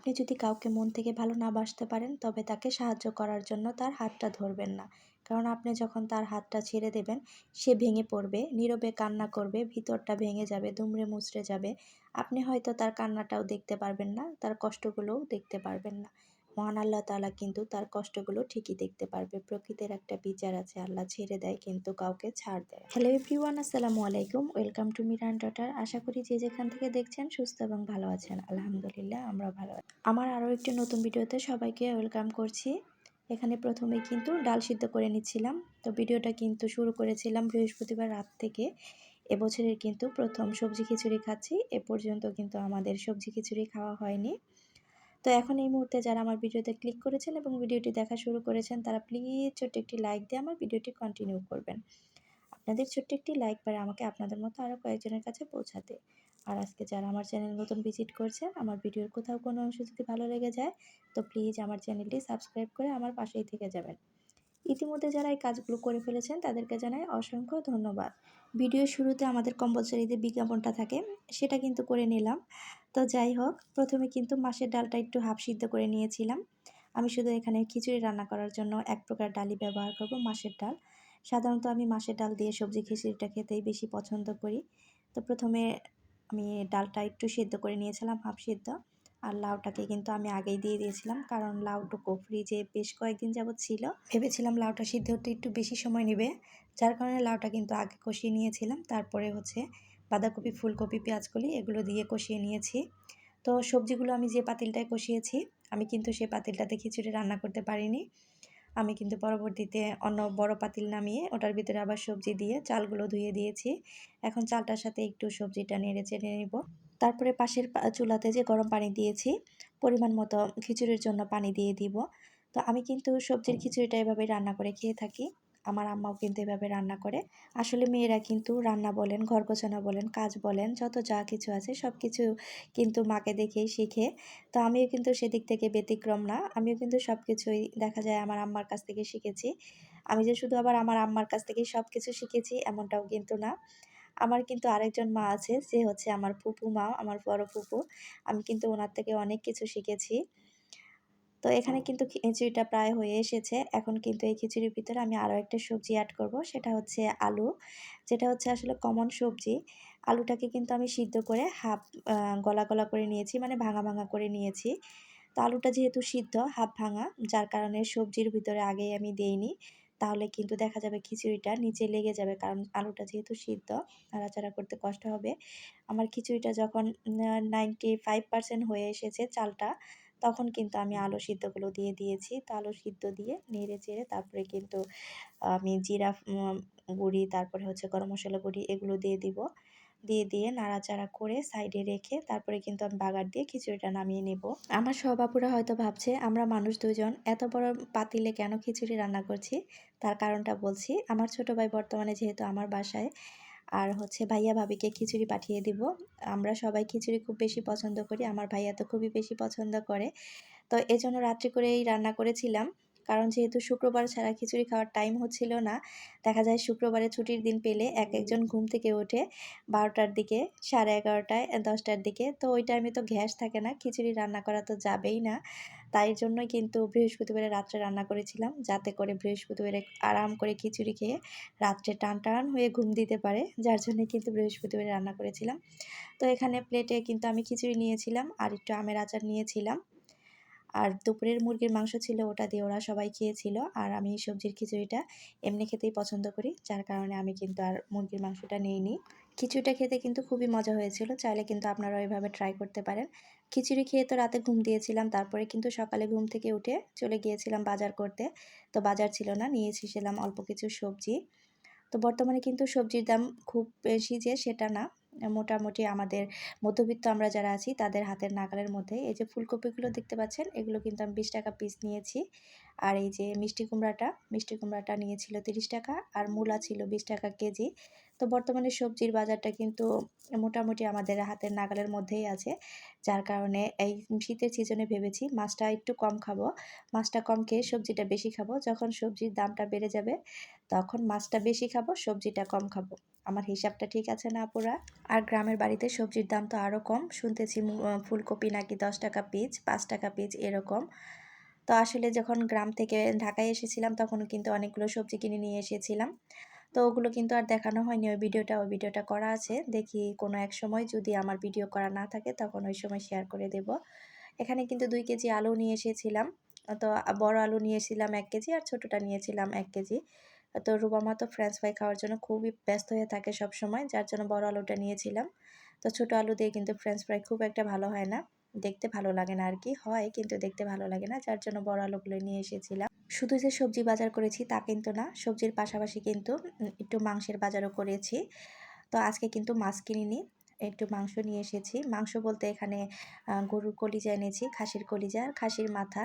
আপনি যদি কাউকে মন থেকে ভালো না বাসতে পারেন, তবে তাকে সাহায্য করার জন্য তার হাতটা ধরবেন না। কারণ আপনি যখন তার হাতটা ছেড়ে দেবেন, সে ভেঙে পড়বে, নীরবে কান্না করবে, ভিতরটা ভেঙে যাবে, দুমড়ে মুচড়ে যাবে। আপনি হয়তো তার কান্নাটাও দেখতে পারবেন না, তার কষ্টগুলোও দেখতে পারবেন না। মহান আল্লাহ তালা কিন্তু তার কষ্টগুলো ঠিকই দেখতে পারবে। প্রকৃতির একটা বিচার আছে, আল্লাহ ছেড়ে দেয় কিন্তু কাউকে ছাড় দেয়। হ্যালো এভরিওয়ান আসসালামু আলাইকুম ওয়েলকাম টু মিরান ডটার আশা করি যে যেখান থেকে দেখছেন সুস্থ এবং ভালো আছেন। আলহামদুলিল্লাহ, আমরা ভালো আছি। আমার আরও একটি নতুন ভিডিওতে সবাইকে ওয়েলকাম করছি। এখানে প্রথমে কিন্তু ডাল সিদ্ধ করে নিচ্ছিলাম। তো ভিডিওটা কিন্তু শুরু করেছিলাম বৃহস্পতিবার রাত থেকে। এবছরের কিন্তু প্রথম সবজি খিচুড়ি খাচ্ছি। এ পর্যন্ত কিন্তু আমাদের সবজি খিচুড়ি খাওয়া হয়নি। তো এখন এই মুহূর্তে যারা আমার ভিডিওতে ক্লিক করেছেন এবং ভিডিওটি দেখা শুরু করেছেন, তারা প্লিজ ছোট্ট একটি লাইক দিয়ে আমার ভিডিওটি কন্টিনিউ করবেন। আপনাদের ছোট্ট একটি লাইক পারে আমাকে আপনাদের মতো আরও কয়েকজনের কাছে পৌঁছাতে। আর আজকে যারা আমার চ্যানেল নতুন ভিজিট করছেন, আমার ভিডিওর কোথাও কোনো অংশ যদি ভালো লেগে যায়, তো প্লিজ আমার চ্যানেলটি সাবস্ক্রাইব করে আমার পাশেই থেকে যাবেন। ইতিমধ্যে যারা এই কাজগুলো করে ফেলেছেন, তাদেরকে জানাই অসংখ্য ধন্যবাদ। ভিডিওর শুরুতে আমাদের কম্পালসারিতে বিজ্ঞাপনটা থাকে, সেটা কিন্তু করে নিলাম। তো যাই হোক, প্রথমে কিন্তু মাছের ডালটা একটু হাফ সিদ্ধ করে নিয়েছিলাম। আমি শুধু এখানে খিচুড়ি রান্না করার জন্য এক প্রকার ডালি ব্যবহার করব মাছের ডাল। সাধারণত আমি মাছের ডাল দিয়ে সবজি খিচুড়িটা খেতেই বেশি পছন্দ করি। তো প্রথমে আমি ডালটা একটু সিদ্ধ করে নিয়েছিলাম, হাফ সিদ্ধ। আর লাউটাকে কিন্তু আমি আগেই দিয়ে দিয়েছিলাম। কারণ লাউটুকু ফ্রিজে বেশ কয়েকদিন যাবৎ ছিল, ভেবেছিলাম লাউটা সিদ্ধ হতে একটু বেশি সময় নেবে। যার কারণে লাউটা কিন্তু আগে কষিয়ে নিয়েছিলাম। তারপরে হচ্ছে বাঁধাকপি, ফুলকপি, পেঁয়াজকলি এগুলো দিয়ে কষিয়ে নিয়েছি। তো সবজিগুলো আমি যে পাতিলটায় কষিয়েছি, আমি কিন্তু সেই পাতিলটাতে খিচুড়ি রান্না করতে পারিনি। আমি কিন্তু পরবর্তীতে অন্য বড় পাতিল নামিয়ে ওটার ভিতরে আবার সবজি দিয়ে চালগুলো ধুয়ে দিয়েছি। এখন চালটার সাথে একটু সবজিটা নেড়ে চেড়ে নিব। তারপরে পাশের চুলাতে যে গরম পানি দিয়েছি, পরিমাণ মতো খিচুড়ির জন্য পানি দিয়ে দিব। তো আমি কিন্তু সবজির খিচুড়িটা এভাবে রান্না করে খেয়ে থাকি। আমার আম্মাও কিন্তু এভাবে রান্না করে। আসলে মেয়েরা কিন্তু রান্না বলেন ঘর গোছানো বলেন, কাজ বলেন, যত যা কিছু আছে সব কিছু কিন্তু মাকে দেখেই শিখে। তো আমিও কিন্তু সেদিক থেকে ব্যতিক্রম না, আমিও কিন্তু সব কিছুই দেখা যায় আমার আম্মার কাছ থেকে শিখেছি। আমি যে শুধু আবার আমার আম্মার কাছ থেকেই সব কিছু শিখেছি, এমনটাও কিন্তু না। আমার কিন্তু আরেকজন মা আছে যে হচ্ছে আমার ফুপু মা, আমার বড় ফুপু। আমি কিন্তু ওনার থেকে অনেক কিছু শিখেছি। তো এখানে কিন্তু খিচুড়িটা প্রায় হয়ে এসেছে। এখন কিন্তু এই খিচুড়ির ভিতরে আমি আরও একটা সবজি অ্যাড করব, সেটা হচ্ছে আলু। যেটা হচ্ছে আসলে কমন সবজি। আলুটাকে কিন্তু আমি সিদ্ধ করে হাফ গলা গলা করে নিয়েছি মানে ভাঙা ভাঙা করে নিয়েছি। তো আলুটা যেহেতু সিদ্ধ হাফ ভাঙা, যার কারণে সবজির ভিতরে আগেই আমি দেইনি। তাহলে কিন্তু দেখা যাবে খিচুড়িটা নিচে লেগে যাবে। কারণ আলুটা যেহেতু সিদ্ধ, নাড়াচাড়া করতে কষ্ট হবে। আমার খিচুড়িটা যখন নাইনটি ফাইভ পার্সেন্ট হয়ে এসেছে চালটা, তখন কিন্তু আমি আলু সিদ্ধগুলো দিয়ে দিয়েছি। তো আলু সিদ্ধ দিয়ে নেড়ে চেড়ে তারপরে কিন্তু আমি জিরা গুঁড়ি, তারপরে হচ্ছে গরম মশলা গুঁড়ি এগুলো দিয়ে দিব। দিয়ে দিয়ে নাড়াচাড়া করে সাইডে রেখে তারপরে কিন্তু আমি বাগার দিয়ে খিচুড়িটা নামিয়ে নেব। আমার সবাপুরা হয়তো ভাবছে, আমরা মানুষ দুজন এত বড় পাতিলে কেন খিচুড়ি রান্না করছি? তার কারণটা বলছি, আমার ছোট ভাই বর্তমানে যেহেতু আমার বাসায়, আর হচ্ছে ভাইয়া ভাবিকে খিচুড়ি পাঠিয়ে দিব। আমরা সবাই খিচুড়ি খুব বেশি পছন্দ করি, আমার ভাইয়া তো খুবই বেশি পছন্দ করে। তো এজন্য রাত্রি করেই রান্না করেছিলাম। কারণ যেহেতু শুক্রবার ছাড়া খিচুড়ি খাওয়ার টাইম হচ্ছিল না দেখা যায় শুক্রবারে ছুটির দিন পেলে এক একজন ঘুম থেকে ওঠে বারোটার দিকে সাড়ে এগারোটায় দশটার দিকে তো ওই টাইমে তো গ্যাস থাকে না খিচুড়ি রান্না করা তো যাবেই না। তাই জন্যই কিন্তু বৃহস্পতিবারে রাত্রে রান্না করেছিলাম যাতে করে বৃহস্পতিবারে আরাম করে খিচুড়ি খেয়ে রাত্রে টান টান হয়ে ঘুম দিতে পারে যার জন্যই কিন্তু বৃহস্পতিবারে রান্না করেছিলাম। তো এখানে প্লেটে কিন্তু আমি খিচুড়ি নিয়েছিলাম আর একটু আমের আচার নিয়েছিলাম। আর দুপুরের মুরগির মাংস ছিল ওটা দিয়ে ওরা সবাই খেয়েছিল। আর আমি সবজির খিচুড়িটা এমনি খেতেই পছন্দ করি, যার কারণে আমি কিন্তু আর মুরগির মাংসটা নিইনি। খিচুড়িটা খেতে কিন্তু খুবই মজা হয়েছিল, চাইলে কিন্তু আপনারা ওইভাবে ট্রাই করতে পারেন। খিচুড়ি খেয়ে তো রাতে ঘুম দিয়েছিলাম, তারপরে কিন্তু সকালে ঘুম থেকে উঠে চলে গিয়েছিলাম বাজার করতে। তো বাজার ছিল না নিয়ে এসেছিলাম অল্প কিছু সবজি। তো বর্তমানে কিন্তু সবজির দাম খুব বেশি যে সেটা না। মোটামুটি আমাদের মধ্যবিত্ত আমরা যারা আছি, তাদের হাতের নাগালের মধ্যে এই যে ফুলকপিগুলো দেখতে পাচ্ছেন, এগুলো কিন্তু আমি বিশ টাকা পিস নিয়েছি। আর এই যে মিষ্টি কুমড়াটা মিষ্টি কুমড়াটা নিয়েছিল তিরিশ টাকা আর মূলা ছিল বিশ টাকা কেজি। তো বর্তমানে সবজির বাজারটা কিন্তু মোটামুটি আমাদের হাতের নাগালের মধ্যেই আছে। যার কারণে এই শীতের সিজনে ভেবেছি মাছটা একটু কম খাব, মাছটা কম খেয়ে সবজিটা বেশি খাব। যখন সবজির দামটা বেড়ে যাবে তখন মাছটা বেশি খাব, সবজিটা কম খাব। আমার হিসাবটা ঠিক আছে না পুরা আর গ্রামের বাড়িতে সবজির দাম তো আরও কম। শুনতেছি ফুলকপি নাকি দশ টাকা পিস, পাঁচ টাকা পিস এরকম। তো আসলে যখন গ্রাম থেকে ঢাকায় এসেছিলাম তখন কিন্তু অনেকগুলো সবজি কিনে নিয়ে এসেছিলাম। তো ওগুলো কিন্তু আর দেখানো হয়নি। ওই ভিডিওটা ওই ভিডিওটা করা আছে। দেখি কোনো এক সময় যদি আমার ভিডিও করা না থাকে, তখন ওই সময় শেয়ার করে দেব। এখানে কিন্তু দুই কেজি আলু নিয়ে এসেছিলাম। তো বড় আলু নিয়েছিলাম এক কেজি আর ছোটোটা নিয়েছিলাম এক কেজি। তো রুবামা তো ফ্রেঞ্চ ফ্রাই খাওয়ার জন্য খুবই ব্যস্ত হয়ে থাকে সব সময় যার জন্য বড় আলুটা নিয়েছিলাম। তো ছোটো আলু দিয়ে কিন্তু ফ্রেঞ্চ ফ্রাই খুব একটা ভালো হয় না। দেখতে ভালো লাগে না আর কি হয় কিন্তু দেখতে ভালো লাগে না। যার জন্য বড় আলুগুলো নিয়ে এসেছিলাম। শুধু যে সবজি বাজার করেছি তা কিন্তু না, সবজির পাশাপাশি কিন্তু একটু মাংসের বাজারও করেছি। তো আজকে কিন্তু মাছ কিনিনি, একটু মাংস নিয়ে এসেছি। মাংস বলতে এখানে গরুর কলিজা এনেছি, খাসির কলিজা আর খাসির মাথা।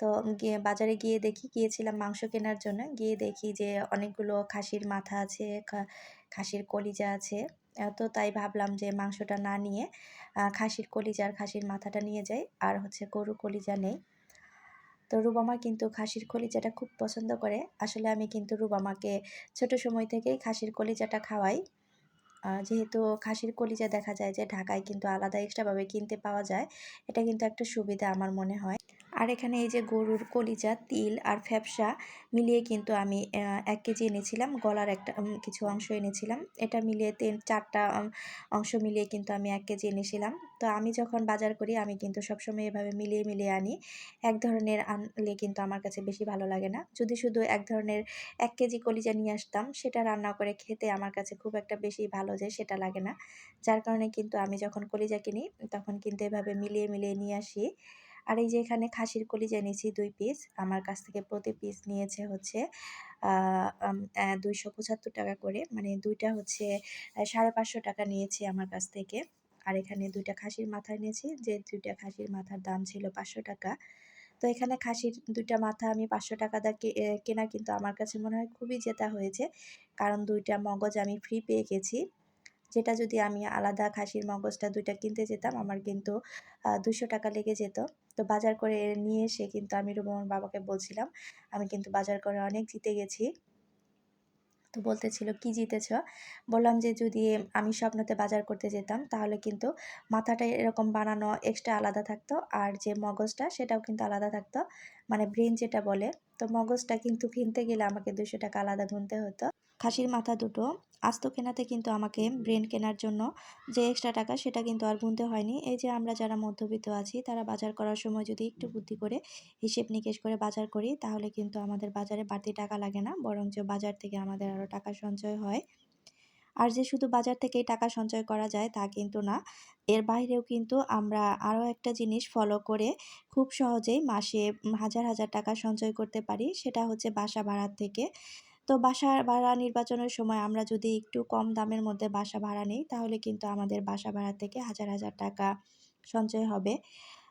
তো গিয়ে বাজারে গিয়ে দেখি, গিয়েছিলাম মাংস কেনার জন্য। গিয়ে দেখি যে অনেকগুলো খাসির মাথা আছে খাসির কলিজা আছে। তো তাই ভাবলাম যে মাংসটা না নিয়ে খাসির কলিজা আর খাসির মাথাটা নিয়ে যাই, আর হচ্ছে গরু কলিজা নেই। তো রুবামা কিন্তু খাসির কলিজাটা খুব পছন্দ করে। আসলে আমি কিন্তু রুবামাকে ছোট সময় থেকেই খাসির কলিজাটা খাওয়াই। যেহেতু খাসির কলিজা দেখা যায় যে ঢাকায় কিন্তু আলাদা এক্সট্রাভাবে কিনতে পাওয়া যায়, এটা কিন্তু একটা সুবিধা আমার মনে হয়। আর এখানে এই যে গরুর কলিজা, তিল আর ফ্যাপসা মিলিয়ে কিন্তু আমি এক কেজি এনেছিলাম। গলার একটা কিছু অংশ এনেছিলাম। এটা মিলিয়ে তিন, চারটা অংশ মিলিয়ে কিন্তু আমি এক কেজি এনেছিলাম। তো আমি যখন বাজার করি, আমি কিন্তু সবসময় এভাবে মিলিয়ে মিলিয়ে আনি। এক ধরনের আনলে কিন্তু আমার কাছে বেশি ভালো লাগে না। যদি শুধু এক ধরনের এক কেজি কলিজা নিয়ে আসতাম, সেটা রান্না করে খেতে আমার কাছে খুব একটা বেশি ভালো যে সেটা লাগে না। যার কারণে কিন্তু আমি যখন কলিজা কিনি, তখন কিন্তু এভাবে মিলিয়ে মিলিয়ে নিয়ে আসি। আর এই যে এখানে খাসির কলিজা নিয়েছি দুই পিস আমার কাছ থেকে প্রতি পিস নিয়েছে হচ্ছে দুইশো পঁচাত্তর টাকা করে। মানে দুইটা হচ্ছে সাড়ে পাঁচশো টাকা নিয়েছি আমার কাছ থেকে। আর এখানে দুইটা খাসির মাথা নিয়েছি যে দুইটা খাসির মাথার দাম ছিল পাঁচশো টাকা। তো এখানে খাসির দুইটা মাথা আমি পাঁচশো টাকা দা কেনা কিন্তু আমার কাছে মনে হয় খুবই জেতা হয়েছে। কারণ দুইটা মগজ আমি ফ্রি পেয়ে গেছি। যেটা যদি আমি আলাদা খাসির মগজটা দুইটা কিনতে যেতাম, আমার কিন্তু দুশো টাকা লেগে যেত। তো বাজার করে নিয়ে এসে কিন্তু আমি রুবমান বাবাকে বলছিলাম, আমি কিন্তু বাজার করে অনেক জিতে গেছি। তো বলতেছিল, কি জিতেছ? বললাম যে, যদি আমি স্বপ্নতে বাজার করতে যেতাম, তাহলে কিন্তু মাথাটা এরকম বানানো এক্সট্রা আলাদা থাকতো আর যে মগজটা, সেটাও কিন্তু আলাদা থাকতো। মানে ব্রেন যেটা বলে, তো মগজটা কিন্তু কিনতে গেলে আমাকে দুশো টাকা আলাদা গুনতে হতো। খাসির মাথা দুটো। আস্ত কেনাতে কিন্তু আমাকে ব্রেন কেনার জন্য যে এক্সট্রা টাকা সেটা কিন্তু আর গুনতে হয়নি। এই যে আমরা যারা মধ্যবিত্ত আছি, তারা বাজার করার সময় যদি একটু বুদ্ধি করে হিসেব নিকেশ করে বাজার করি, তাহলে কিন্তু আমাদের বাজারে বাড়তি টাকা লাগে না, বরঞ্চ বাজার থেকে আমাদের আরও টাকা সঞ্চয় হয়। আর যে শুধু বাজার থেকেই টাকা সঞ্চয় করা যায় তা কিন্তু না। এর বাইরেও কিন্তু আমরা আরও একটা জিনিস ফলো করে খুব সহজেই মাসে হাজার হাজার টাকা সঞ্চয় করতে পারি, সেটা হচ্ছে বাসা ভাড়ার থেকে। তো বাসা ভাড়া নির্বাচনের সময় আমরা যদি একটু কম দামের মধ্যে বাসা ভাড়া নিই, তাহলে কিন্তু আমাদের বাসা ভাড়া থেকে হাজার হাজার টাকা সঞ্চয় হবে।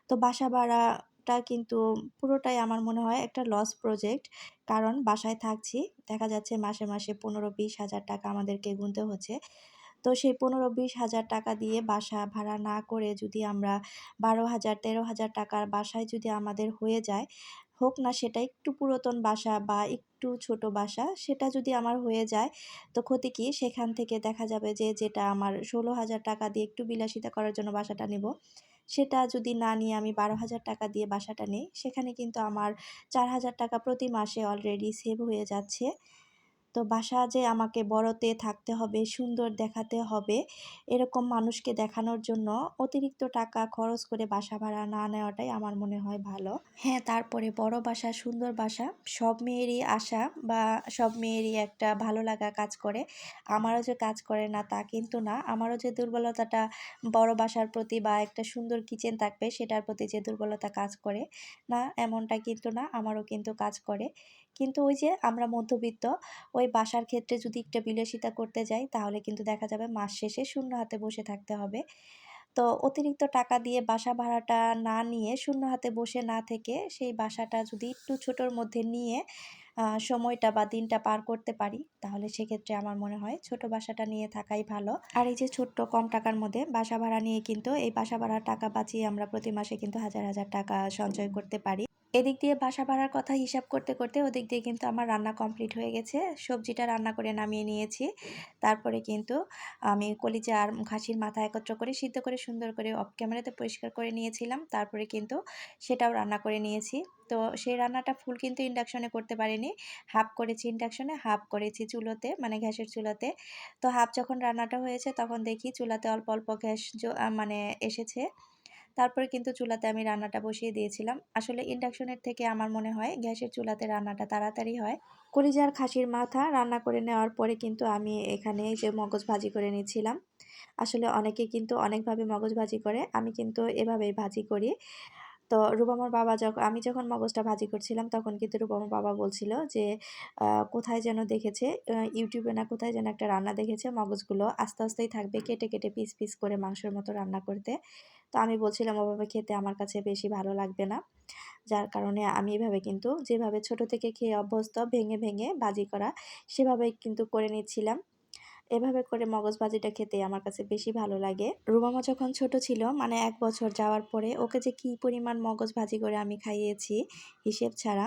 তো বাসা ভাড়াটা কিন্তু পুরোটাই আমার মনে হয় একটা লস প্রজেক্ট কারণ বাসায় থাকছি, দেখা যাচ্ছে মাসে মাসে পনেরো, বিশ হাজার টাকা আমাদেরকে গুনতে হচ্ছে। তো সেই পনেরো, বিশ হাজার টাকা দিয়ে বাসা ভাড়া না করে যদি আমরা বারো হাজার, তেরো হাজার টাকার বাসায় যদি আমাদের হয়ে যায় হোক না সেটা একটু পুরাতন বাসা বা একটু ছোট বাসা, সেটা যদি আমার হয়ে যায়, তো ক্ষতি কি? সেখান থেকে দেখা যাবে যে, যেটা আমার ষোলো হাজার টাকা দিয়ে একটু বিলাসিতা করার জন্য বাসাটা নেব, সেটা যদি না নিয়ে আমি বারো হাজার টাকা দিয়ে বাসাটা নিই, সেখানে কিন্তু আমার চার হাজার টাকা প্রতি মাসে অলরেডি সেভ হয়ে যাচ্ছে। তো বাসা যে আমাকে বড়তে থাকতে হবে, সুন্দর দেখাতে হবে, এরকম মানুষকে দেখানোর জন্য অতিরিক্ত টাকা খরচ করে বাসা ভাড়া না নেওয়াটাই আমার মনে হয় ভালো। হ্যাঁ তারপরে বড় বাসা, সুন্দর বাসা, সব মেয়েরই আশা বা সব মেয়েরই একটা ভালো লাগা কাজ করে। আমারও যে কাজ করে না, তা কিন্তু না। আমারও যে দুর্বলতাটা বড় বাসার প্রতি বা একটা সুন্দর কিচেন থাকবে, সেটার প্রতি যে দুর্বলতা কাজ করে, না, এমনটা কিন্তু না, আমারও কিন্তু কাজ করে। কিন্তু ওই যে আমরা মধ্যবিত্ত, ওই বাসার ক্ষেত্রে যদি একটা বিলাসিতা করতে যাই, তাহলে কিন্তু দেখা যাবে মাস শেষে শূন্য হাতে বসে থাকতে হবে। তো অতিরিক্ত টাকা দিয়ে বাসা ভাড়াটা না নিয়ে শূন্য হাতে বসে না থেকে সেই বাসাটা যদি একটু ছোটোর মধ্যে নিয়ে সময়টা বা দিনটা পার করতে পারি, তাহলে সেক্ষেত্রে আমার মনে হয় ছোট বাসাটা নিয়ে থাকাই ভালো। আর এই যে ছোট্ট কম টাকার মধ্যে বাসা ভাড়া নিয়ে কিন্তু এই বাসা ভাড়ার টাকা বাঁচিয়ে আমরা প্রতি মাসে কিন্তু হাজার হাজার টাকা সঞ্চয় করতে পারি। এদিক দিয়ে বাসা ভাড়ার কথা হিসাব করতে করতে ওদিক দিয়ে কিন্তু আমার রান্না কমপ্লিট হয়ে গেছে। সবজিটা রান্না করে নামিয়ে নিয়েছি। তারপরে কিন্তু আমি কলিজা আর খাসির মাথা একত্র করে সিদ্ধ করে সুন্দর করে অফ ক্যামেরাতে পরিষ্কার করে নিয়েছিলাম। তারপরে কিন্তু সেটাও রান্না করে নিয়েছি। তো সেই রান্নাটা ফুল কিন্তু ইন্ডাকশনে করতে পারিনি। হাফ করেছি ইন্ডাকশনে হাফ করেছি চুলোতে মানে গ্যাসের চুলাতে। তো হাফ যখন রান্নাটা হয়েছে তখন দেখি চুলাতে অল্প অল্প গ্যাস মানে এসেছে। তারপরে কিন্তু চুলাতে আমি রান্নাটা বসিয়ে দিয়েছিলাম। আসলে ইন্ডাকশনের থেকে আমার মনে হয় গ্যাসের চুলাতে রান্নাটা তাড়াতাড়ি হয়। কলিজার খাসির মাথা রান্না করে নেওয়ার পরে কিন্তু আমি এখানে যে মগজ ভাজি করে নিয়েছিলাম আসলে অনেকে কিন্তু অনেকভাবে মগজ ভাজি করে, আমি কিন্তু এভাবেই ভাজি করি। তো রুবামার বাবা যখন আমি যখন মগজটা ভাজি করছিলাম, তখন কিন্তু রুবামার বাবা বলছিল যে কোথায় যেন দেখেছে ইউটিউবে না কোথায় যেন একটা রান্না দেখেছে, মগজগুলো আস্তে আস্তেই থাকবে, কেটে কেটে পিস পিস করে মাংসের মতো রান্না করতে। তো আমি বলছিলাম, ওভাবে খেতে আমার কাছে বেশি ভালো লাগবে না। যার কারণে আমি এভাবে কিন্তু, যেভাবে ছোট থেকে খেয়ে অভ্যস্ত, ভেঙে ভেঙে ভাজি করা সেভাবে কিন্তু করে নিচ্ছিলাম। এভাবে করে মগজ ভাজিটা খেতে আমার কাছে বেশি ভালো লাগে। রুমামা যখন ছোট ছিল মানে এক বছর যাওয়ার পরে ওকে যে কী পরিমাণ মগজ ভাজি করে আমি খাইয়েছি হিসেব ছাড়া,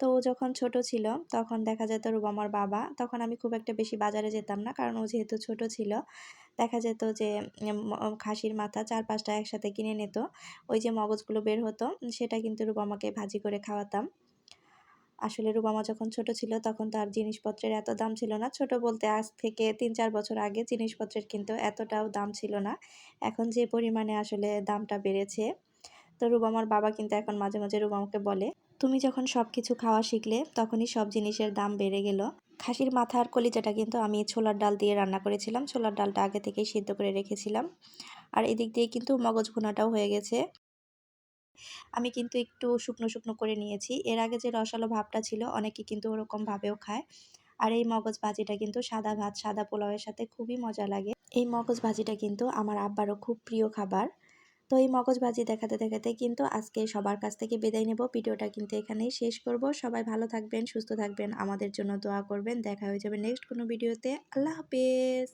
তো ও যখন ছোট ছিল, তখন দেখা যেত রুবামার বাবা, তখন আমি খুব একটা বেশি বাজারে যেতাম না, কারণ ও যেহেতু ছোট ছিল, দেখা যেত যে খাসির মাথা চার পাঁচটা একসাথে কিনে নিত, ওই যে মগজগুলো বের হতো, সেটা কিন্তু রুবামাকে ভাজি করে খাওয়াতাম। আসলে রুবামা যখন ছোট ছিল তখন তার জিনিসপত্রের এত দাম ছিল না। ছোট বলতে আজ থেকে তিন চার বছর আগে জিনিসপত্রের কিন্তু এতটাও দাম ছিল না। এখন যে পরিমাণে আসলে দামটা বেড়েছে, তো রুবামার বাবা কিন্তু এখন মাঝে মাঝে রুবামাকে বলে, তুমি যখন সব কিছু খাওয়া শিখলে তখনই সব জিনিসের দাম বেড়ে গেল। খাসির মাথার কলিজাটা কিন্তু আমি ছোলার ডাল দিয়ে রান্না করেছিলাম। ছোলার ডালটা আগে থেকেই সিদ্ধ করে রেখেছিলাম। আর এদিক দিয়ে কিন্তু মগজ ভুনাটাও হয়ে গেছে। আমি কিন্তু একটু শুকনো শুকনো করে নিয়েছি। এর আগে যে রসালো ভাবটা ছিল, অনেকে কিন্তু ওরকম ভাবেও খায়। আর এই মগজ ভাজিটা কিন্তু সাদা ভাত, সাদা পোলাওয়ের সাথে খুবই মজা লাগে। এই মগজ ভাজিটা কিন্তু আমার আব্বারও খুব প্রিয় খাবার। তো এই মগজ ভাজি দেখাতে দেখাতে কিন্তু আজকে সবার কাছ থেকে বিদায় নেব। ভিডিওটা কিন্তু এখানেই শেষ করব। সবাই ভালো থাকবেন, সুস্থ থাকবেন। আমাদের জন্য দোয়া করবেন। দেখা হয়ে যাবে নেক্সট কোনো ভিডিওতে আল্লাহ হাফেজ।